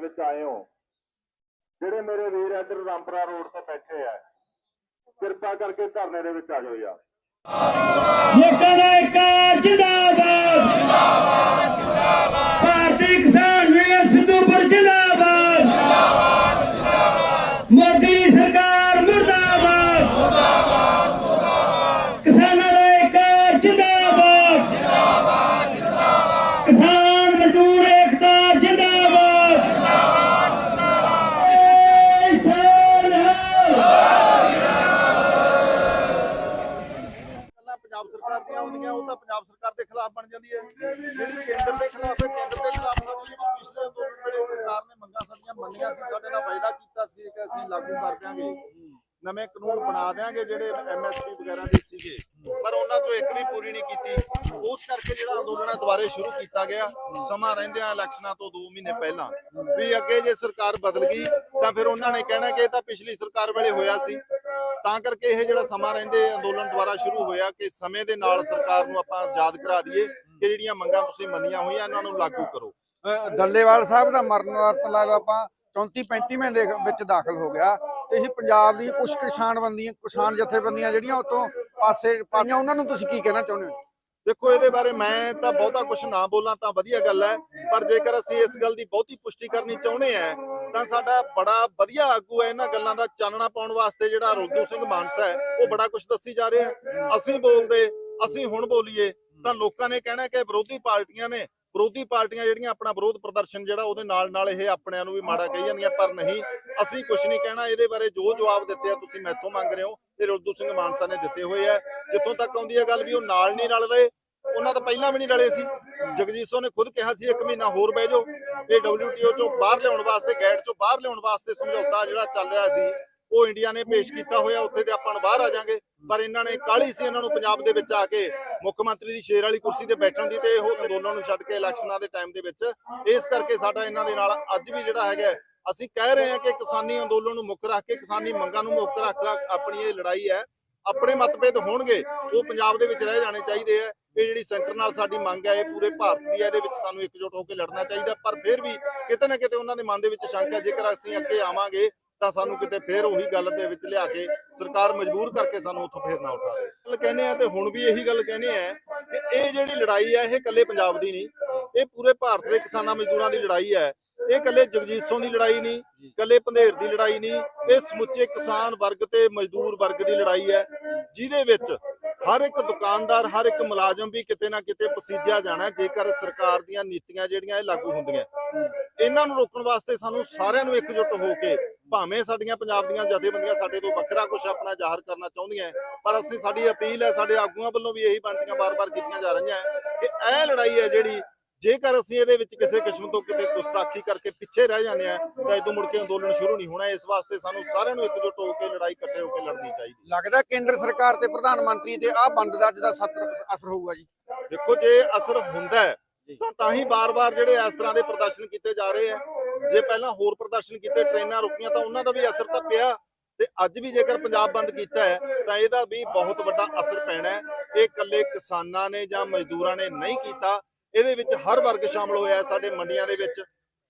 ਵਿੱਚ ਆਏ ਹੋ ਜਿਹੜੇ ਮੇਰੇ ਵੀਰ ਇੱਧਰ ਰਾਮਪੁਰਾ ਰੋਡ ਤੇ ਬੈਠੇ ਆ ਕਿਰਪਾ ਕਰਕੇ ਧਰਨੇ ਦੇ ਵਿੱਚ ਆ ਜਾਓ ਯਾਰ। ਲੋਕਾਂ ਦਾ ਇੱਕ ਜਿੰਦਾਬਾਦ। ਜਿੰਦਾਬਾਦ ਜਿੰਦਾਬਾਦ। ਭਾਰਤੀ ਕਿਸਾਨ ਯੂਨੀਅਨ ਸਿੱਧੂਪੁਰ ਜਿੰਦਾਬਾਦ ਜਿੰਦਾਬਾਦ ਜਿੰਦਾਬਾਦ ਮੋਦੀ ਸਰਕਾਰ ਮੁਰਦਾਬਾਦ ਮੁਰਦਾਬਾਦ ਮੁਰਦਾਬਾਦ ਕਿਸਾਨਾਂ ਦਾ ਇੱਕ ਜਿੰਦਾਬਾਦ ਜਿੰਦਾਬਾਦ ਜਿੰਦਾਬਾਦ ਕਿਸਾਨ ਮਜ਼ਦੂਰ ਏਕਤਾ ਜਿੰਦਾਬਾਦ ਜਿੰਦਾਬਾਦ ਗੱਲਾਂ ਪੰਜਾਬ ਸਰਕਾਰ ਉਹ ਤਾਂ ਪੰਜਾਬ ਸਰਕਾਰ ਦੇ ਖਿਲਾਫ ਬਣ ਜਾਂਦੀ ਹੈ। ਜਿਹੜੀ ਕੇਂਦਰ ਦੇ ਖਿਲਾਫ ਹੈ, ਕੇਂਦਰ ਦੇ ਖਿਲਾਫ ਸਾਡੀ ਪਿਛਲੇ ਅੰਦੋਲਨ ਵੇਲੇ ਸਰਕਾਰ ਨੇ ਮੰਗਾਂ ਸਾਡੀਆਂ ਮੰਨੀਆਂ ਸੀ, ਸਾਡੇ ਨਾਲ ਵਾਅਦਾ ਕੀਤਾ ਸੀ ਕਿ ਅਸੀਂ ਲਾਗੂ ਕਰ ਦਿਆਂਗੇ। ਨਵੇਂ ਕਾਨੂੰਨ ਬਣਾ ਦਿਆਂਗੇ ਜਿਹੜੇ ਐਮਐਸਪੀ ਵਗੈਰਾ ਦੇ ਸੀਗੇ। ਪਰ ਉਹਨਾਂ ਤੋਂ ਇੱਕ ਵੀ ਪੂਰੀ ਨਹੀਂ ਕੀਤੀ। ਉਸ ਕਰਕੇ ਜਿਹੜਾ ਅੰਦੋਲਨ ਹੈ, ਦੁਬਾਰੇ ਸ਼ੁਰੂ ਕੀਤਾ ਗਿਆ। ਸਮਾਂ ਰਹਿੰਦਿਆਂ ਇਲੈਕਸ਼ਨਾਂ ਤੋਂ 2 ਮਹੀਨੇ ਪਹਿਲਾਂ। ਵੀ ਅੱਗੇ ਜੇ ਸਰਕਾਰ ਬਦਲ ਗਈ, ਤਾਂ ਫਿਰ ਉਹਨਾਂ ਨੇ ਕਹਿਣਾ ਕਿ ਇਹ ਤਾਂ ਪਿਛਲੀ ਸਰਕਾਰ ਵੇਲੇ ਹੋਇਆ ਸੀ। ਤਾਂ ਕਰਕੇ ਇਹ ਜਿਹੜਾ ਸਮਾਂ ਰਹਿੰਦੇ ਅੰਦੋਲਨ ਦੁਆਰਾ ਸ਼ੁਰੂ ਹੋਇਆ ਕਿ ਸਮੇਂ ਦੇ ਨਾਲ ਸਰਕਾਰ ਨੂੰ ਆਪਾਂ ਯਾਦ ਕਰਾ ਦਈਏ ਕਿ ਜਿਹੜੀਆਂ ਮੰਗਾਂ ਤੁਸੀਂ ਮੰਨੀਆਂ ਹੋਈਆਂ ਇਹਨਾਂ ਨੂੰ ਲਾਗੂ ਕਰੋ। ਅਹ ਡੱਲੇਵਾਲ ਸਾਹਿਬ ਦਾ ਮਰਨ ਵਰਤ ਲਾ ਲਓ ਆਪਾਂ 34 35ਵੇਂ ਦੇ ਵਿੱਚ ਦਾਖਲ ਹੋ ਗਿਆ ਤੇ ਇਹ ਪੰਜਾਬ ਦੀ ਕੁਝ ਕਿਸਾਨ ਬੰਦੀਆਂ ਕਿਸਾਨ ਜਥੇਬੰਦੀਆਂ ਜਿਹੜੀਆਂ ਉਤੋਂ ਪਾਸੇ ਪਾਈਆਂ ਉਹਨਾਂ ਨੂੰ ਤੁਸੀਂ ਕੀ ਕਹਿਣਾ ਚਾਹੁੰਦੇ ਹੋ? ਦੇਖੋ ਇਹਦੇ ਬਾਰੇ ਮੈਂ ਤਾਂ ਬਹੁਤਾ ਕੁਝ ਨਾ ਬੋਲਾਂ ਤਾਂ ਵਧੀਆ ਗੱਲ ਹੈ ਪਰ ਜੇਕਰ ਅਸੀਂ ਇਸ ਗੱਲ ਦੀ ਬਹੁਤੀ ਪੁਸ਼ਟੀ ਕਰਨੀ ਚਾਹੁੰਦੇ ਆ ਤਾਂ ਸਾਡਾ ਬੜਾ ਵਧੀਆ ਆਗੂ ਹੈ ਇਹਨਾਂ ਗੱਲਾਂ ਦਾ ਚਾਨਣਾ ਪਾਉਣ ਵਾਸਤੇ ਜਿਹੜਾ ਰੁਲਦੂ ਸਿੰਘ ਮਾਨਸਾ ਹੈ, ਉਹ ਬੜਾ ਕੁਝ ਦੱਸੀ ਜਾ ਰਿਹਾ ਅਸੀਂ ਬੋਲਦੇ, ਅਸੀਂ ਹੁਣ ਬੋਲੀਏ ਤਾਂ ਲੋਕਾਂ ਨੇ ਕਹਿਣਾ ਕਿ ਵਿਰੋਧੀ ਪਾਰਟੀਆਂ ਨੇ, ਵਿਰੋਧੀ ਪਾਰਟੀਆਂ ਜਿਹੜੀਆਂ ਆਪਣਾ ਵਿਰੋਧ ਪ੍ਰਦਰਸ਼ਨ ਜਿਹੜਾ ਉਹਦੇ ਨਾਲ ਨਾਲ ਇਹ ਆਪਣਿਆਂ ਨੂੰ ਵੀ ਮਾੜਾ ਕਹੀ ਜਾਂਦੀਆਂ, ਪਰ ਨਹੀਂ, ਅਸੀਂ ਕੁਝ ਨਹੀਂ ਕਹਿਣਾ, ਇਹਦੇ ਬਾਰੇ ਜੋ ਜਵਾਬ ਦਿੱਤੇ ਆ ਤੁਸੀਂ ਮੈਥੋਂ ਮੰਗ ਰਹੇ ਹੋ, ਇਹ ਰੁਲਦੂ ਸਿੰਘ ਮਾਨਸਾ ਨੇ ਦਿੱਤੇ ਹੋਏ ਆ। ਜਿੱਥੋਂ ਤੱਕ ਆਉਂਦੀ ਹੈ ਗੱਲ ਵੀ ਉਹ ਨਾਲ ਨਹੀਂ ਰਲ ਰਹੇ, ਉਹਨਾਂ ਤਾਂ ਪਹਿਲਾਂ ਵੀ ਨਹੀਂ ਰਲੇ ਸੀ। ਜਗਜੀਤ ਸਿੰਘ ਨੇ ਖੁਦ ਕਿਹਾ ਸੀ, ਇੱਕ ਮਹੀਨਾ ਹੋਰ ਬਹਿ ਜਾਓ। ਇਹ WTO ਚੋਂ ਬਾਹਰ ਲਿਆਉਣ ਵਾਸਤੇ, ਗੈਟ ਚੋਂ ਬਾਹਰ ਲਿਆਉਣ ਵਾਸਤੇ ਸਮਝੌਤਾ ਜਿਹੜਾ ਚੱਲ ਰਿਹਾ ਸੀ, ਉਹ ਇੰਡੀਆ ਨੇ ਪੇਸ਼ ਕੀਤਾ ਹੋਇਆ। ਉੱਥੇ ਤੇ ਆਪਾਂ ਬਾਹਰ ਆ ਜਾਾਂਗੇ। ਪਰ ਇਹਨਾਂ ਨੇ ਕਾਹਲੀ ਸੀ ਇਹਨਾਂ ਨੂੰ ਪੰਜਾਬ ਦੇ ਵਿੱਚ ਆ ਕੇ ਮੁੱਖ ਮੰਤਰੀ ਦੀ ਸ਼ੇਰ ਵਾਲੀ ਕੁਰਸੀ ਤੇ ਬੈਠਣ ਦੀ ਤੇ ਉਹ ਅੰਦੋਲਨ ਨੂੰ ਛੱਡ ਕੇ ਇਲੈਕਸ਼ਨਾਂ ਦੇ ਟਾਈਮ ਦੇ ਵਿੱਚ। ਇਸ ਕਰਕੇ ਸਾਡਾ ਇਹਨਾਂ ਦੇ ਨਾਲ ਅੱਜ ਵੀ ਜਿਹੜਾ ਹੈਗਾ ਅਸੀਂ ਕਹਿ ਰਹੇ ਹਾਂ ਕਿ ਕਿਸਾਨੀ ਅੰਦੋਲਨ ਨੂੰ ਮੁੱਖ ਰੱਖ ਕੇ, ਕਿਸਾਨੀ ਮੰਗਾਂ ਨੂੰ ਮੁੱਖ ਰੱਖ ਰੱਖ ਆਪਣੀ ਇਹ ਲੜਾਈ ਹੈ। ਆਪਣੇ ਮਤਭੇਦ ਹੋਣਗੇ, ਉਹ ਪੰਜਾਬ ਦੇ ਵਿੱਚ ਰਹਿ ਜਾਣੇ ਚਾਹੀਦੇ ਆ। ਇਹ ਜਿਹੜੀ ਸੈਂਟਰ ਨਾਲ ਸਾਡੀ ਮੰਗ ਹੈ ਇਹ ਪੂਰੇ ਭਾਰਤ ਦੀ ਹੈ ਇਹਦੇ ਵਿੱਚ ਸਾਨੂੰ ਇਕਜੁੱਟ ਹੋ ਕੇ ਲੜਨਾ ਚਾਹੀਦਾ। ਪਰ ਫਿਰ ਵੀ ਕਿਤੇ ਨਾ ਕਿਤੇ ਉਹਨਾਂ ਦੇ ਮਨ ਦੇ ਵਿੱਚ ਸ਼ੰਕਾ ਹੈ, ਜੇਕਰ ਅਸੀਂ ਅੱਗੇ ਆਵਾਂਗੇ, ਤਾਂ ਸਾਨੂੰ ਕਿਤੇ ਫੇਰ ਉਹੀ ਗੱਲ ਦੇ ਵਿੱਚ ਲਿਆ ਕੇ ਸਰਕਾਰ ਮਜਬੂਰ ਕਰਕੇ ਸਾਨੂੰ ਉੱਥੋਂ ਫੇਰ ਨਾ ਉਠਾਵੇ। ਗੱਲ ਕਹਿੰਦੇ ਆ ਤੇ ਹੁਣ ਵੀ ਇਹੀ ਗੱਲ ਕਹਿੰਦੇ ਆ ਕਿ ਇਹ ਜਿਹੜੀ ਲੜਾਈ ਹੈ ਇਹ ਇਕੱਲੇ ਪੰਜਾਬ ਦੀ ਨਹੀਂ। ਇਹ ਪੂਰੇ ਭਾਰਤ ਦੇ ਕਿਸਾਨਾਂ ਮਜ਼ਦੂਰਾਂ ਦੀ ਲੜਾਈ ਹੈ ਇਹ ਇਕੱਲੇ ਜਗਜੀਤਸੋਂ ਦੀ ਲੜਾਈ ਨਹੀਂ ਇਕੱਲੇ ਪੰਧੇਰ ਦੀ ਲੜਾਈ ਨਹੀਂ ਇਹ ਸਮੁੱਚੇ ਕਿਸਾਨ ਵਰਗ ਤੇ ਮਜ਼ਦੂਰ ਵਰਗ ਦੀ ਲੜਾਈ ਹੈ ਜਿਹਦੇ ਵਿੱਚ ਹਰ ਇੱਕ ਦੁਕਾਨਦਾਰ ਹਰ ਇੱਕ ਮੁਲਾਜ਼ਮ ਵੀ ਕਿਤੇ ਨਾ ਕਿਤੇ ਪਸੀਜਿਆ ਜਾਣਾ ਜੇਕਰ ਸਰਕਾਰ ਦੀਆਂ ਨੀਤੀਆਂ ਜਿਹੜੀਆਂ ਇਹ ਲਾਗੂ ਹੁੰਦੀਆਂ। ਇਹਨਾਂ ਨੂੰ ਰੋਕਣ ਵਾਸਤੇ ਸਾਨੂੰ ਸਾਰਿਆਂ ਨੂੰ ਇਕਜੁੱਟ ਹੋ ਕੇ ਭਾਵੇਂ ਸਾਡੀਆਂ ਪੰਜਾਬ ਦੀਆਂ ਜਥੇਬੰਦੀਆਂ ਸਾਡੇ ਤੋਂ ਵੱਖਰਾ ਕੁਝ ਆਪਣਾ ਜ਼ਾਹਰ ਕਰਨਾ ਚਾਹੁੰਦੀਆਂ ਹੈ, ਪਰ ਅਸੀਂ ਸਾਡੀ ਅਪੀਲ ਹੈ ਸਾਡੇ ਆਗੂਆਂ ਵੱਲੋਂ ਵੀ ਇਹੀ ਬੇਨਤੀਆਂ ਬਾਰ-ਬਾਰ ਕੀਤੀਆਂ ਜਾ ਰਹੀਆਂ ਹੈ ਕਿ ਇਹ ਲੜਾਈ ਹੈ ਜਿਹੜੀ ਜੇਕਰ ਅਸੀਂ ਇਹਦੇ ਵਿੱਚ ਕਿਸੇ ਕਿਸਮ ਤੋਂ ਕਿਤੇ ਗੁਸਤਾਖੀ ਕਰਕੇ ਪਿੱਛੇ ਰਹਿ ਜਾਂਦੇ ਆ ਤਾਂ ਇਦੋਂ ਮੁੜ ਕੇ ਅੰਦੋਲਨ ਸ਼ੁਰੂ ਨਹੀਂ ਹੋਣਾ। ਇਸ ਵਾਸਤੇ ਸਾਨੂੰ ਸਾਰਿਆਂ ਨੂੰ ਇਕਜੁੱਟ ਹੋ ਕੇ ਲੜਾਈ ਇਕੱਠੇ ਹੋ ਕੇ ਲੜਨੀ ਚਾਹੀਦੀ ਲੱਗਦਾ ਕੇਂਦਰ ਸਰਕਾਰ ਤੇ ਪ੍ਰਧਾਨ ਮੰਤਰੀ ਤੇ ਆਹ ਬੰਦ ਦਾ ਅੱਜ ਦਾ ਸੱਤਰ ਅਸਰ ਹੋਊਗਾ ਜੀ। ਦੇਖੋ ਜੇ ਅਸਰ ਹੁੰਦਾ ਤਾਂ ਤਾਂ ਹੀ ਬਾਰ-ਬਾਰ ਜਿਹੜੇ ਇਸ ਤਰ੍ਹਾਂ ਦੇ ਪ੍ਰਦਰਸ਼ਨ ਕੀਤੇ ਜਾ ਰਹੇ ਆ ਜੇ ਪਹਿਲਾਂ ਹੋਰ ਪ੍ਰਦਰਸ਼ਨ ਕੀਤੇ ਟ੍ਰੇਨਾਂ ਰੁਕੀਆਂ ਤਾਂ ਉਹਨਾਂ ਦਾ ਵੀ ਅਸਰ ਤਾਂ ਪਿਆ। ਤੇ ਅੱਜ ਵੀ ਜੇਕਰ ਪੰਜਾਬ ਬੰਦ ਕੀਤਾ ਹੈ ਤਾਂ ਇਹਦਾ ਵੀ ਬਹੁਤ ਵੱਡਾ ਅਸਰ ਪੈਣਾ ਹੈ। ਇਹ ਇਕੱਲੇ ਕਿਸਾਨਾਂ ਨੇ ਜਾਂ ਮਜ਼ਦੂਰਾਂ ਨੇ ਨਹੀਂ ਕੀਤਾ। ਇਹਦੇ ਵਿੱਚ ਹਰ ਵਰਗ ਸ਼ਾਮਲ ਹੋਇਆ ਸਾਡੇ ਮੰਡੀਆਂ ਦੇ ਵਿੱਚ।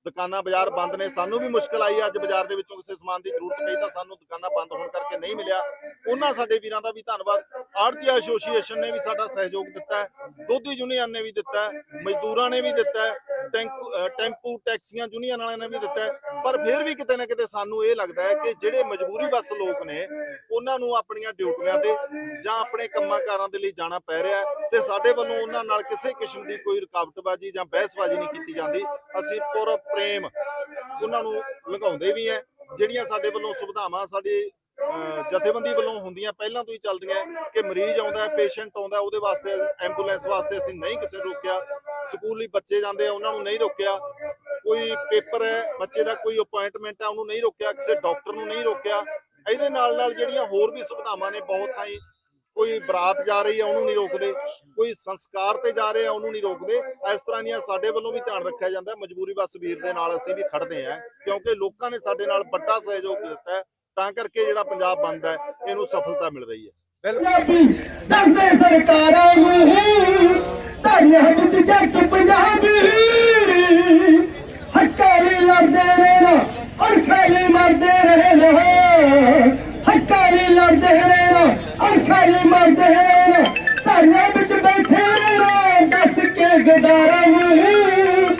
ਦੁਕਾਨਾਂ ਬਾਜ਼ਾਰ ਬੰਦ ਨੇ। ਸਾਨੂੰ ਵੀ ਮੁਸ਼ਕਲ ਆਈ ਹੈ ਅੱਜ ਬਾਜ਼ਾਰ ਦੇ ਵਿੱਚੋਂ ਕਿਸੇ ਸਮਾਨ ਦੀ ਜ਼ਰੂਰਤ ਪਈ ਤਾਂ ਸਾਨੂੰ ਦੁਕਾਨਾਂ ਬੰਦ ਹੋਣ ਕਰਕੇ ਨਹੀਂ ਮਿਲਿਆ। ਉਹਨਾਂ ਸਾਡੇ ਵੀਰਾਂ ਦਾ ਵੀ ਧੰਨਵਾਦ। ਆੜਤੀ ਐਸੋਸੀਏਸ਼ਨ ਨੇ ਵੀ ਸਾਡਾ ਸਹਿਯੋਗ ਦਿੱਤਾ ਦੁੱਧ ਯੂਨੀਅਨ ਨੇ ਵੀ ਦਿੱਤਾ ਮਜ਼ਦੂਰਾਂ ਨੇ ਵੀ ਦਿੱਤਾ ਟੈਂਕੂ ਟੈਂਪੂ, ਟੈਕਸੀਆਂ ਯੂਨੀਅਨ ਵਾਲਿਆਂ ਨੇ ਵੀ ਦਿੱਤਾ ਪਰ ਫਿਰ ਵੀ ਕਿਤੇ ਨਾ ਕਿਤੇ ਸਾਨੂੰ ਇਹ ਲੱਗਦਾ ਹੈ ਕਿ ਜਿਹੜੇ ਮਜਬੂਰੀ ਬਸ ਲੋਕ ਨੇ, ਉਹਨਾਂ ਨੂੰ ਆਪਣੀਆਂ ਡਿਊਟੀਆਂ ਤੇ ਜਾਂ ਆਪਣੇ ਕੰਮਾਂ ਕਾਰਾਂ ਦੇ ਲਈ ਜਾਣਾ ਪੈ ਰਿਹਾ ਹੈ ਤੇ ਸਾਡੇ ਵੱਲੋਂ ਉਹਨਾਂ ਨਾਲ ਕਿਸੇ ਕਿਸਮ ਦੀ ਕੋਈ ਰੁਕਾਵਟਬਾਜ਼ੀ ਜਾਂ ਬਹਿਸਬਾਜ਼ੀ ਨਹੀਂ ਕੀਤੀ ਜਾਂਦੀ। ਅਸੀਂ ਪੂਰਾ ਪ੍ਰੇਮ ਉਹਨਾਂ ਨੂੰ ਲਗਾਉਂਦੇ ਵੀ ਹੈ ਜਿਹੜੀਆਂ ਸਾਡੇ ਵੱਲੋਂ ਸੁਵਿਧਾਵਾਂ, ਸਾਡੇ ਜਥੇਬੰਦੀ ਵੱਲੋਂ ਹੁੰਦੀਆਂ, ਪਹਿਲਾਂ ਤੋਂ ਹੀ ਚੱਲਦੀਆਂ ਕਿ ਮਰੀਜ਼ ਆਉਂਦਾ ਹੈ ਪੇਸ਼ੈਂਟ ਆਉਂਦਾ, ਉਹਦੇ ਵਾਸਤੇ, ਐਂਬੂਲੈਂਸ ਵਾਸਤੇ ਅਸੀਂ ਨਹੀਂ ਕਿਸੇ ਨੂੰ ਰੋਕਿਆ, ਸਕੂਲੀ ਬੱਚੇ ਜਾਂਦੇ ਆ, ਉਹਨਾਂ ਨੂੰ ਨਹੀਂ ਰੋਕਿਆ, ਕੋਈ ਪੇਪਰ ਹੈ ਬੱਚੇ ਦਾ ਕੋਈ ਅਪਾਇੰਟਮੈਂਟ ਹੈ ਉਹਨੂੰ ਨਹੀਂ ਰੋਕਿਆ, ਕਿਸੇ ਡਾਕਟਰ ਨੂੰ ਨਹੀਂ ਰੋਕਿਆ, ਇਹਦੇ ਨਾਲ ਨਾਲ ਜਿਹੜੀਆਂ ਹੋਰ ਵੀ ਸੁਵਿਧਾਵਾਂ ਨੇ, ਬਹੁਤ ਥਾਈ ਕੋਈ ਬਰਾਤ ਜਾ ਰਹੀ ਹੈ ਉਹਨੂੰ ਨਹੀਂ ਰੋਕਦੇ। ਕੋਈ ਸੰਸਕਾਰ ਤੇ ਜਾ ਰਿਹਾ ਉਹਨੂੰ ਨਹੀਂ ਰੋਕਦੇ। ਇਸ ਤਰ੍ਹਾਂ ਦੀਆਂ ਸਾਡੇ ਵੱਲੋਂ ਵੀ ਧਿਆਨ ਰੱਖਿਆ ਜਾਂਦਾ। ਮਜਬੂਰੀ ਬਸ ਵੀਰ ਦੇ ਨਾਲ ਅਸੀਂ ਵੀ ਖੜਦੇ ਆ, ਕਿਉਂਕਿ ਲੋਕਾਂ ਨੇ ਸਾਡੇ ਨਾਲ ਵੱਡਾ ਸਹਿਯੋਗ ਦਿੱਤਾ ਤਾਂ ਕਰਕੇ ਜਿਹੜਾ ਪੰਜਾਬ ਬੰਦ ਹੈ, ਇਹਨੂੰ ਸਫਲਤਾ ਮਿਲ ਰਹੀ ਹੈ। ਹੱਕਾਂ ਲੜਦੇ ਰਹਿਣਾ ਅਰਖਾਂ ਲਈ ਮਰਦੇ ਰਹਿਣਾ ਹੱਕਾਂ ਲਈ ਗਦਾਰਾਂ ਨੂੰ